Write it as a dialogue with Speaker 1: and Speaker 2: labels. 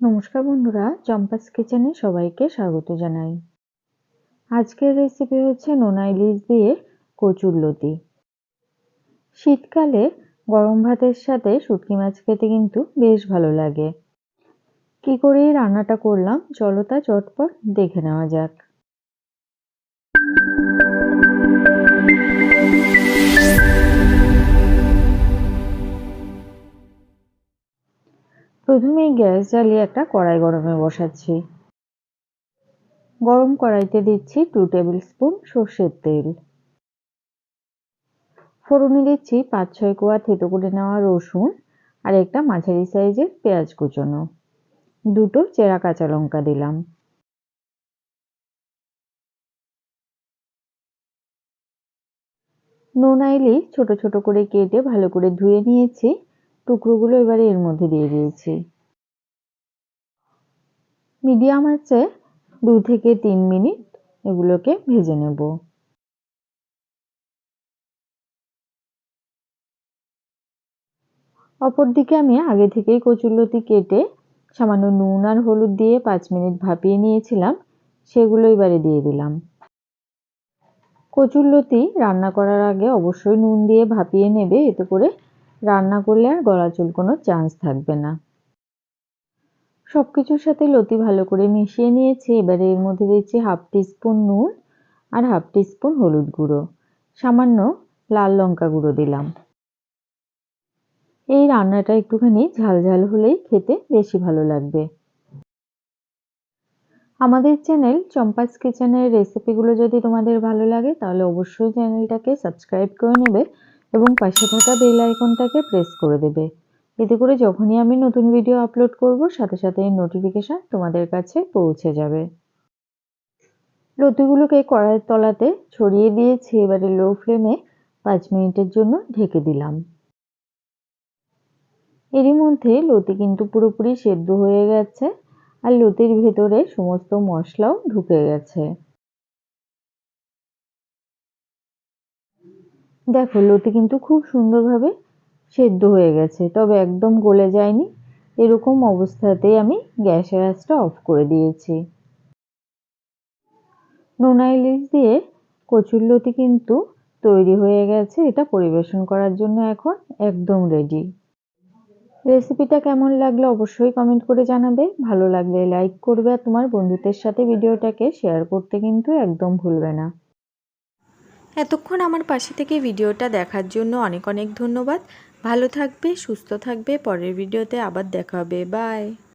Speaker 1: নমস্কার বন্ধুরা, চম্পাস কিচেনে সবাইকে স্বাগত জানাই। আজকের রেসিপি হচ্ছে নোনা ইলিশ দিয়ে কচুর লতি। শীতকালে গরম ভাতের সাথে শুটকি মাছ খেতে কিন্তু বেশ ভালো লাগে। কি করে রান্নাটা করলাম, চলো তা চটপট দেখে নেওয়া যাক। প্রথমেই গ্যাস জ্বালিয়ে একটা কড়াই গরমে বসাচ্ছি। গরম কড়াইতে দিচ্ছি টু টেবিল স্পুন সর্ষের তেল। ফোড়নে দিচ্ছি পাঁচ ছয় কোয়া থেতো করে নেওয়া রসুন আর একটা মাঝারি সাইজের পেঁয়াজ কুচোনো। দুটো চেরা কাঁচা লঙ্কা দিলাম। নোনাইলি ছোট ছোট করে কেটে ভালো করে ধুয়ে নিয়েছি। টুকরোগুলো এবারে এর মধ্যে দিয়ে দিয়েছি। মিডিয়াম আছে, দু থেকে তিন মিনিট এগুলোকে ভেজে নেব। অপরদিকে আমি আগে থেকেই কচুরলতি কেটে সামান্য নুন আর হলুদ দিয়ে পাঁচ মিনিট ভাপিয়ে নিয়েছিলাম, সেগুলো এবারে দিয়ে দিলাম। কচুরলতি রান্না করার আগে অবশ্যই নুন দিয়ে ভাপিয়ে নেবে, এতে করে রান্না করলে আর গলা চুলকোনোর চান্স থাকবে না। সব কিছুর সাথে লতি ভালো করে মিশিয়ে নিয়েছি। এবারে এর মধ্যে দিচ্ছি হাফ টিস্পুন নুন আর হাফ টিস্পুন হলুদ গুঁড়ো। সামান্য লাল লঙ্কা গুঁড়ো দিলাম। এই রান্নাটা একটুখানি ঝাল ঝাল হলেই খেতে বেশি ভালো লাগবে। আমাদের চ্যানেল চম্পাস কিচেনের রেসিপিগুলো যদি তোমাদের ভালো লাগে, তাহলে অবশ্যই চ্যানেলটাকে সাবস্ক্রাইব করে নেবে। এবং পাশে থাকা বেল আইকনটাকে প্রেস করে দেবে। এতে করে যখনই আমি নতুন ভিডিও আপলোড করব, সাথে সাথে এই নোটিফিকেশান তোমাদের কাছে পৌঁছে যাবে। লতিগুলোকে কড়াইয়ের তলাতে ছড়িয়ে দিয়েছি, এবারে লো ফ্লেমে পাঁচ মিনিটের জন্য ঢেকে দিলাম। এরই মধ্যে লতি কিন্তু পুরোপুরি সেদ্ধ হয়ে গেছে আর লতির ভেতরে সমস্ত মশলাও ঢুকে গেছে। দেখো, লতি কিন্তু খুব সুন্দরভাবে সেদ্ধ হয়ে গেছে, তবে একদম গলে যায়নি। এরকম অবস্থাতেই আমি গ্যাসের আঁচটা অফ করে দিয়েছি। নোনা ইলিশ দিয়ে কচুর লতি কিন্তু তৈরি হয়ে গেছে, এটা পরিবেশন করার জন্য এখন একদম রেডি রেসিপিটা কেমন লাগল অবশ্যই কমেন্ট করে জানাবে। ভালো লাগলে লাইক করবে, আর তোমার বন্ধুদের সাথে ভিডিওটাকে শেয়ার করতে কিন্তু একদম ভুলবে না।
Speaker 2: এতক্ষণ আমার পাশে থেকে ভিডিওটা দেখার জন্য অনেক অনেক ধন্যবাদ। ভালো থাকবে, সুস্থ থাকবে। পরের ভিডিওতে আবার দেখা হবে। বাই।